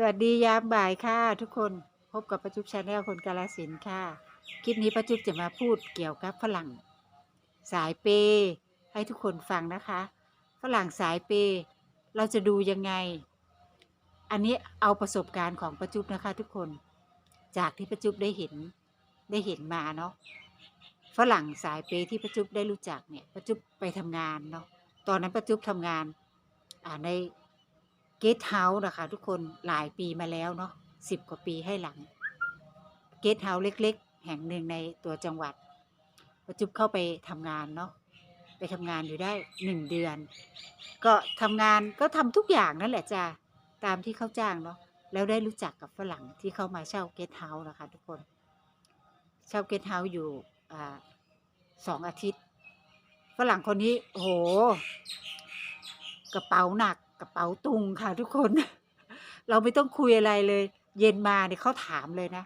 สวัสดียามบ่ายค่ะทุกคนพบกับประจุบชาแนลคนกาลสินค่ะ คลิปนี้ประจุบจะมาพูดเกี่ยวกับฝรั่ง สายเปย์ให้ทุกคนฟังนะคะ ฝรั่งสายเปย์เราจะดูยังไง อันนี้เอาประสบการณ์ของประจุบนะคะ ทุกคนจากที่ประจุบได้เห็นได้เห็นมาเนาะฝรั่งสายเปย์ที่ประจุบได้รู้จักเนี่ยประจุบไปทำงานเนาะตอนนั้นประจุบทำงานอ่าใน เกสเฮาส์นะคะทุกคนหลายปีมาแล้วเนาะสิบกว่าปีให้หลัง เกสเฮาส์เล็ก ๆ แห่งหนึ่งในตัวจังหวัดประจุบเข้าไปทำงานเนาะไปทำงานอยู่ได้หนึ่งเดือน ก็ทำงานก็ทำทุกอย่างนั่นแหละจ้าตามที่เขาจ้างเนาะแล้วได้รู้จักกับฝรั่งที่เข้ามาเช่าเกสเฮาส์นะคะทุกคน เช่าเกสเฮาส์อยู่อสองอาทิตย์ ฝรั่งคนนี้โอ้โหกระเป๋าหนัก กระเป๋าตุงค่ะทุกคน เราไม่ต้องคุยอะไรเลย เย็นมาเนี่ยเขาถามเลยนะ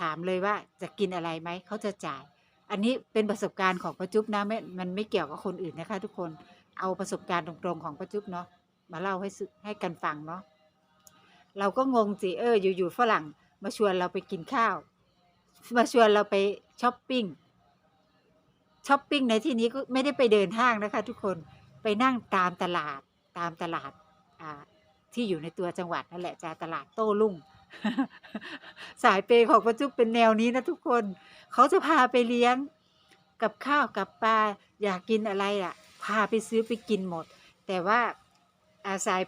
ถามเลยว่าจะกินอะไรไหมเขาจะจ่าย อันนี้เป็นประสบการณ์ของประจุบนะไม่มันไม่เกี่ยวกับคนอื่นนะคะ ทุกคนเอาประสบการณ์ตรงๆของประจุบเนาะมาเล่าให้ให้กันฟังเนาะเราก็งงสิเอออยู่ๆฝรั่งมาชวนเราไปกินข้าว มาชวนเราไปช้อปปิ้งช้อปปิ้งในที่นี้ก็ไม่ได้ไปเดินห้างนะคะ ทุกคนไปนั่งตามตลาด ตามตลาดที่อยู่ในตัวจังหวัดนั่นแหละจ้าตลาดโต้รุ่ง สายเปย์ของประจุเป็นแนวนี้นะทุกคน เขาจะพาไปเลี้ยงกับข้าวกับปลาอยากกินอะไรอะ พาไปซื้อไปกินหมด แต่ว่าอาสาย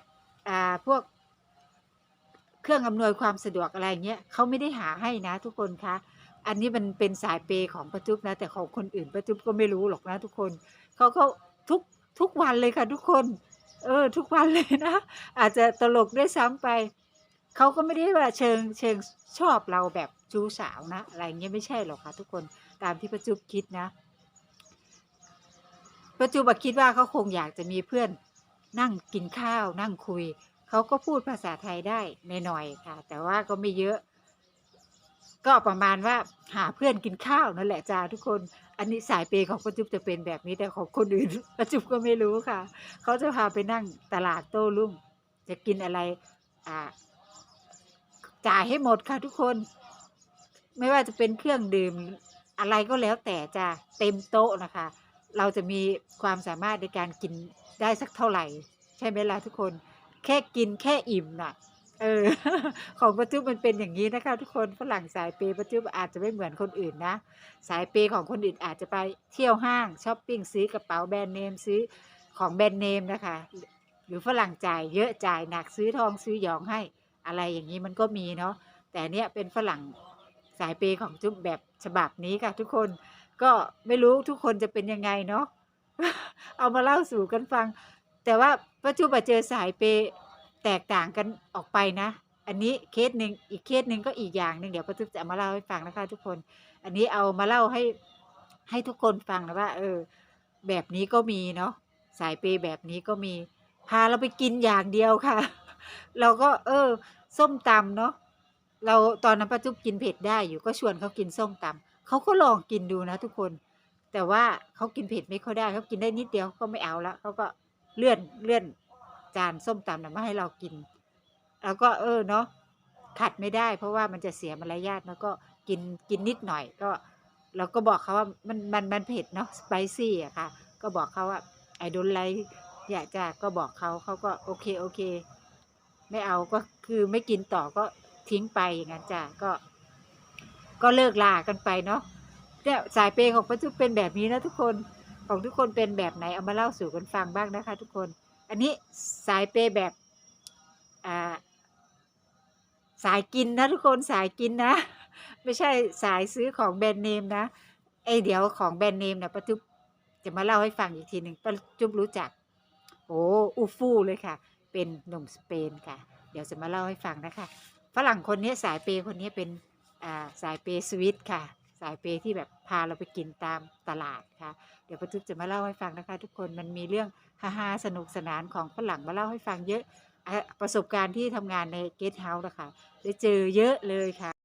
อาพวกเครื่องอำนวยความสะดวกอะไรเงี้ยเขาไม่ได้หาให้นะทุกคนคะอันนี้มันเป็นสายเปย์ของประจุบนะ แต่ของคนอื่นประจุบก็ไม่รู้หรอกนะทุกคนเขาเขาทุกทุกวันเลยค่ะทุกคน เออ ทุกวันเลยนะ อาจจะตลกด้วยซ้ำไปเขาก็ไม่ได้ว่าเชิงเชิงชอบเราแบบชู้สาวนะ อะไรเงี้ยไม่ใช่หรอกค่ะทุกคนตามที่ประจุบคิดนะ ประจุบอะคิดว่าเขาคงอยากจะมีเพื่อนนั่งกินข้าวนั่งคุย เขาก็พูดภาษาไทยได้หน่อยๆค่ะ แต่ว่าก็ไม่เยอะ ก็ประมาณว่าหาเพื่อนกินข้าวนั่นแหละจ้าทุกคน อันนี้สายเปย์ของประจุบจะเป็นแบบนี้แต่ของคนอื่นประจุบก็ไม่รู้ค่ะ เขาจะพาไปนั่งตลาดโต้รุ่ง จะกินอะไรอ่าจ่ายให้หมดค่ะทุกคน ไม่ว่าจะเป็นเครื่องดื่มอะไรก็แล้วแต่จะเต็มโต๊ะนะคะ เราจะมีความสามารถในการกินได้สักเท่าไหร่ ใช่ไหมล่ะทุกคน แค่กินแค่อิ่มน่ะ เออ ของประจุบมันเป็นอย่างนี้นะคะ ทุกคนฝรั่งสายเปย์ประจุบอาจจะไม่เหมือนคนอื่นนะ สายเปย์ของคนอื่นอาจจะไปเที่ยวห้างช้อปปิ้งซื้อกระเป๋าแบรนด์เนมซื้อของแบรนด์เนมนะคะ หรือฝรั่งจ่ายเยอะจ่ายหนักซื้อทองซื้อหยองให้ อะไรอย่างนี้มันก็มีเนาะแต่เนี้ยเป็นฝรั่งสายเปย์ของจุ๊บแบบฉบับนี้ค่ะ ทุกคนก็ไม่รู้ทุกคนจะเป็นยังไงเนาะเอามาเล่าสู่กันฟัง แต่ว่าปัจจุบเจอสายเปย์ แตกต่างกันออกไปนะ อันนี้เคสหนึ่งอีกเคสหนึ่งก็อีกอย่างหนึ่งเดี๋ยวปัจจุบจะมาเล่าให้ฟังนะคะ ทุกคน อันนี้เอามาเล่าให้ให้ทุกคนฟังนะว่า เออ แบบนี้ก็มีเนาะสายเปย์แบบนี้ก็มีพาเราไปกินอย่างเดียวค่ะ เราก็ เออ ส้มตำเนาะเราตอนนั้นป้าจุ๊บกินเผ็ดได้อยู่ก็ชวนเขากินส้มตำเขาก็ลองกินดูนะทุกคน แต่ว่าเขากินเผ็ดไม่ค่อยได้เขากินได้นิดเดียวก็ไม่เอาละเขาก็เลื่อนเลื่อน จานส้มตำนะมาให้เรากินเราก็เออเนาะขัดไม่ได้ เพราะว่ามันจะเสียมารยาทแล้วก็กินกินนิดหน่อยก็เราก็บอกเขาว่ามันมันมันเผ็ดเนาะสไปซี่อะค่ะ ก็บอกเขาว่าไอโดนไลอยากจะก็บอกเขาเขาก็โอเคโอเค ไม่เอาก็คือไม่กินต่อก็ทิ้งไปอย่างนั้นจ้ะก็ ก็เลิกลากันไปเนาะเนี่ยสายเปย์ของปัจจุเป็นแบบนี้นะทุกคนของทุกคนเป็นแบบไหนเอามาเล่าสู่กันฟังบ้างนะคะ ทุกคน อันนี้สายเปย์แบบสายกินนะทุกคนสายกินนะ ไม่ใช่สายซื้อของแบรนด์เนมนะไอเดี๋ยวของแบรนด์เนมเนะป้าจุ๊บจะมาเล่าให้ฟังอีกทีหนึ่งป้าจุ๊บรู้จัก โอ้อูฟูเลยค่ะ เป็นหนุ่มสเปนค่ะ เดี๋ยวจะมาเล่าให้ฟังนะคะฝรั่งคนนี้สายเปย์คนนี้เป็นสายเปย์สวิตค่ะ สายเปย์ที่แบบพาเราไปกินตามตลาดค่ะ เดี๋ยวป้าจุ๊บจะมาเล่าให้ฟังนะคะ ทุกคนมันมีเรื่องฮาๆสนุกสนานของฝรั่งมาเล่าให้ฟังเยอะอะประสบการณ์ที่ทำงานในเกสต์เฮาส์นะคะได้เจอเยอะเลยค่ะ